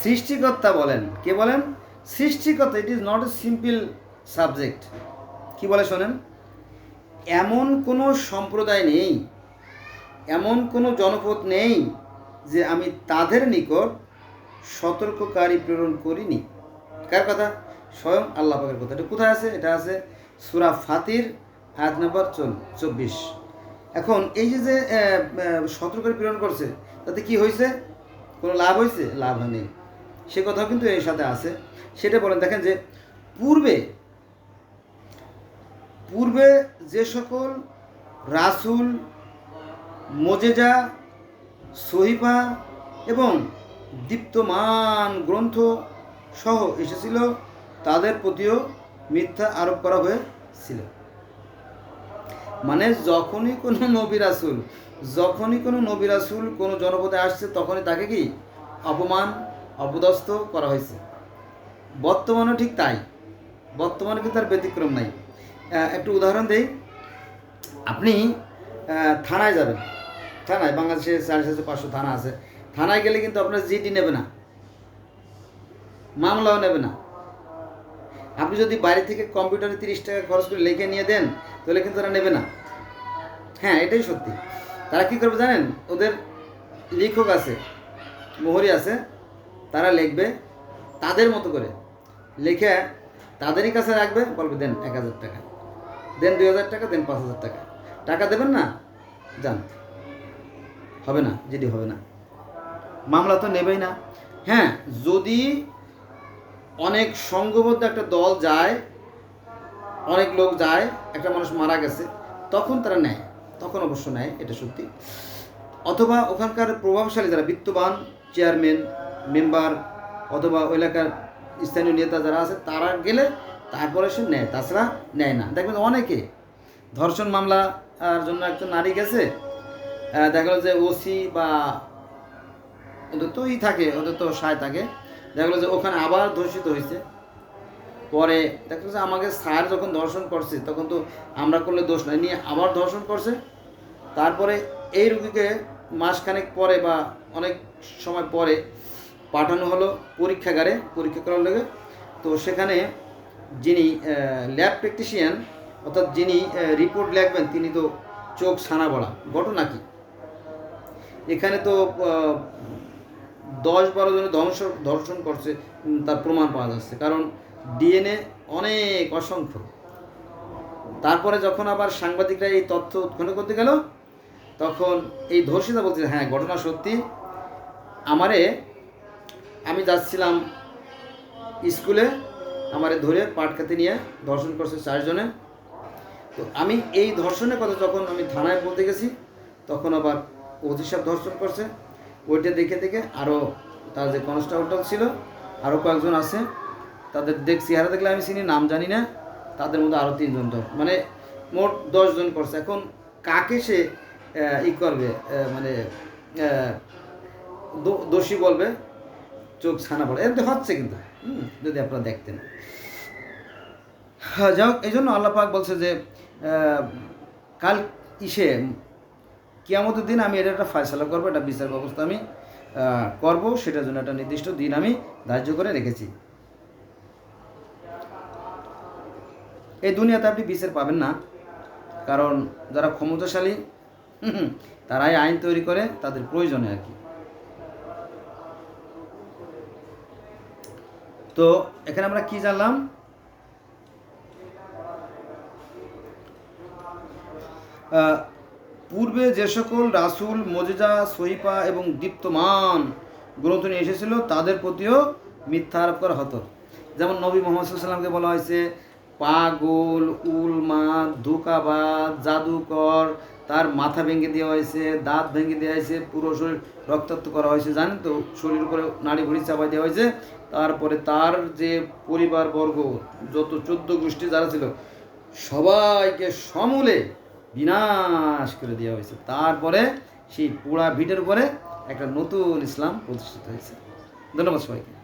সৃষ্টিকর্তা বলেন। কে বলেন? সৃষ্টিকর্তা it is not a simple subject কি বলে শোনেন? এমন কোনো সম্প্রদায় নেই, এমন কোনো জনপদ নেই যে আমি তাদের নিকট সতর্ককারী প্রেরণ করিনি। কার কথা? স্বয়ং আল্লাহ পাকের কথা। এটা কোথায় আছে? এটা আছে সুরা ফাতির, আয়াত নম্বর চব্বিশ। এখন এই যে যে প্রেরণ করছে, তাতে কি হয়েছে কোনো লাভ হয়েছে লাভ হয়নি। সে কথাও কিন্তু এর সাথে আছে। সেটা বলেন, দেখেন যে পূর্বে পূর্বে যে সকল রাসুল, মোজেজা, সহিফা এবং দীপ্তমান গ্রন্থ সহ এসেছিল, তাদের প্রতিও মিথ্যা আরোপ করা হয়েছিল। মানে যখনই কোনো নবী রাসুল, যখনই কোনো নবী রাসুল কোনো জনপদে আসছে, তখনই তাকে কি? অপমান, অপদস্থ করা হয়েছে। বর্তমানেও ঠিক তাই। বর্তমানে কিন্তু তার ব্যতিক্রম নাই। একটু উদাহরণ দেই। আপনি থানায় যাবেন। থানায়, বাংলাদেশে সাড়ে সাতশো পাঁচশো থানা আছে। থানায় গেলে কিন্তু আপনার জিডি নেবে না। মামলাও নেবে না। আপনি যদি বাড়ি থেকে কম্পিউটারে তিরিশ টাকা খরচ করে লিখে নিয়ে দেন, তাহলে কিন্তু তারা নেবে না। হ্যাঁ এটাই সত্যি। তারা কী করবে জানেন? ওদের লেখক আছে, মোহরি আছে, তারা লিখবে তাদের মতো করে। লিখে তাদেরই কাছে রাখবে, বলবে, দেন এক হাজার টাকা। দেন দুই হাজার টাকা, দেন পাঁচ হাজার টাকা। টাকা দেবেন না, যান। হবে না যেটি হবে না। মামলা তো নেবেই না। হ্যাঁ যদি অনেক সংঘবদ্ধ একটা দল যায়, অনেক লোক যায়, একটা মানুষ মারা গেছে, তখন তারা নেয়, তখন অবশ্য নেয়, এটা সত্যি। অথবা ওখানকার প্রভাবশালী যারা, বিত্তবান, চেয়ারম্যান, মেম্বার, অথবা ওই এলাকার স্থানীয় নেতা যারা আছে, তারা গেলে তারপরে সে নেয়, তাছাড়া নেয় না। দেখবেন অনেকে, ধর্ষণ মামলা আর জন্য একজন নারী গেছে দেখা গেলো যে ওসি বা ওদের তো ই থাকে ওদের তো সায় থাকে দেখা গেলো যে ওখানে আবার ধর্ষিত হয়েছে। পরে দেখল যে আমাকে স্যার যখন ধর্ষণ করছে, তখন তো আমরা করলে দোষ নাই, নিয়ে আবার ধর্ষণ করছে। তারপরে এই রুগীকে মাসখানেক পরে বা অনেক সময় পরে পাঠানো হলো পরীক্ষাগারে, পরীক্ষা করার লেগে। তো সেখানে যিনি ল্যাব টেকনিশিয়ান অর্থাৎ যিনি রিপোর্ট লিখবেন, তিনি তো চোখ সানা বড়া ঘটনা কি? এখানে তো দশ বারো জনের ধ্বংস, ধর্ষণ করছে তার প্রমাণ পাওয়া যাচ্ছে। কারণ ডিএনএ অনেক অসংখ্য। তারপরে যখন আবার সাংবাদিকরা এই তথ্য উৎখন্ন করতে গেল, তখন এই ধর্ষিতা বলছে হ্যাঁ ঘটনা সত্যি। আমারে, আমি যাচ্ছিলাম স্কুলে, আমারে ধরে পাটকাতে নিয়ে ধর্ষণ করছে চারজনে তো আমি এই ধর্ষণের কথা যখন আমি থানায় বলতে গেছি, তখন আবার অধি ধর্ষণ করছে। ওইটা দেখে দেখে আরও তার যে কনস্টেবলটা ছিল আরও কয়েকজন আছে তাদের দেখ চেহারা দেখলে আমি চিনি নাম জানি না তাদের মধ্যে আরও তিনজন ধর। মানে মোট দশজন করছে। এখন কাকে সে ই করবে মানে দোষী বলবে চোখ ছানা পড়ে। এমনি হচ্ছে কিন্তু। যদি আপনারা দেখতেন। হ্যাঁ, যাই হোক এই জন্য আল্লাহ পাক বলছে যে কাল ইসে কিয়ামতের দিন আমি এটা একটা ফয়সলা করব একটা বিচার ব্যবস্থা আমি করব সেটার জন্য একটা নির্দিষ্ট দিন আমি ধার্য করে রেখেছি। এই দুনিয়াতে আপনি বিচার পাবেন না কারণ যারা ক্ষমতাশালী তারাই আইন তৈরি করে তাদের প্রয়োজনে আর কি। তো এখানে আমরা কি জানলাম? আহ, পূর্বে যে সকল রাসুল মজেজা, সহিফা এবং দীপ্তমান গ্রন্থ নিয়ে এসেছিল, তাদের প্রতিও মিথ্যা আরোপ করা হতো। যেমন নবী মোহাম্মদ সাল্লামকে বলা হয়েছে, পাগল, উলমা ধোকাবাজ জাদুকর, তার মাথা ভেঙে দেওয়া হয়েছে, দাঁত ভেঙে দেওয়া হয়েছে, পুরো শরীর রক্তাক্ত করা হয়েছে, জানেন তো? শরীর উপরে নাড়ি ভুড়ি চাপাই দেওয়া হয়েছে। তারপরে তার যে পরিবারবর্গ, যত চোদ্দ গোষ্ঠী যারা ছিল, সবাইকে সমূলে বিনাশ করে দেওয়া হয়েছে। তারপরে সেই পোড়া ভিটের উপরে একটা নতুন ইসলাম প্রতিষ্ঠিত হয়েছে। ধন্যবাদ সবাইকে।